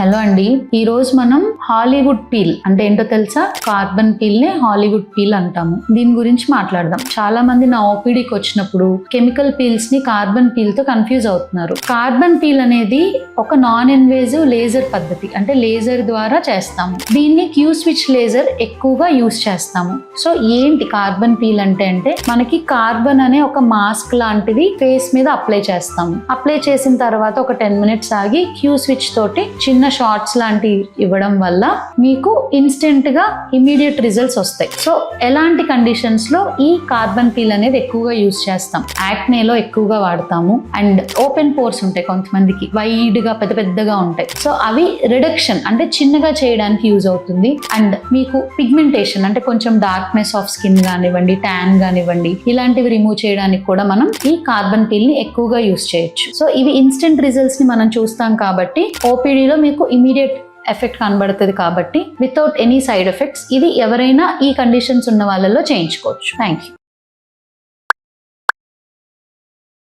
Hello అండి. ఈ రోజు మనం హాలీవుడ్ పీల్ అంటే ఏంటో తెలుసా? కార్బన్ పీల్ నే హాలీవుడ్ పీల్ అంటాము. దీని గురించి మాట్లాడదాం. చాలా మంది నా ఓపీడీకి వచ్చినప్పుడు కెమికల్ పీల్స్ని కార్బన్ పీల్తో కన్ఫ్యూజ్ అవుతున్నారు. కార్బన్ పీల్ అనేది ఒక నాన్ ఇన్వేజివ్ లేజర్ పద్ధతి. అంటే లేజర్ ద్వారా చేస్తాము. దీన్ని క్యూ స్విచ్ లేజర్ ఎక్కువగా యూస్ చేస్తాము. సో ఏంటి కార్బన్ పీల్ అంటే అంటే మనకి కార్బన్ అనే ఒక మాస్క్ లాంటిది ఫేస్ మీద అప్లై చేస్తాము. అప్లై చేసిన తర్వాత ఒక టెన్ మినిట్స్ ఆగి క్యూ స్విచ్ తోటి చిన్న షార్ట్స్ లాంటివి ఇవ్వడం వల్ల మీకు ఇన్స్టెంట్గా ఇమీడియట్ రిజల్ట్స్ వస్తాయి. సో ఎలాంటి కండిషన్స్లో ఈ కార్బన్ పీల్ అనేది ఎక్కువగా యూస్ చేస్తాం? యాక్నేలో ఎక్కువగా వాడతాము. అండ్ ఓపెన్ పోర్స్ ఉంటాయి కొంతమందికి. వైడ్గా పెద్ద పెద్దగా ఉంటాయి. సో అవి రిడక్షన్ అంటే చిన్నగా చేయడానికి యూజ్ అవుతుంది. అండ్ మీకు పిగ్మెంటేషన్ అంటే కొంచెం డార్క్నెస్ ఆఫ్ స్కిన్ కానివ్వండి ట్యాన్ కానివ్వండి ఇలాంటివి రిమూవ్ చేయడానికి కూడా మనం ఈ కార్బన్ పీల్ని ఎక్కువగా యూస్ చేయొచ్చు. సో ఇవి ఇన్స్టెంట్ రిజల్ట్స్ని మనం చూస్తాం కాబట్టి ఓపీడీలో మీకు మీకు ఇమీడియట్ ఎఫెక్ట్ కనబడుతుంది కాబట్టి వితౌట్ ఎనీ సైడ్ ఎఫెక్ట్స్ ఇది ఎవరైనా ఈ కండిషన్స్ ఉన్న వాళ్ళలో చేయించుకోవచ్చు. Thank you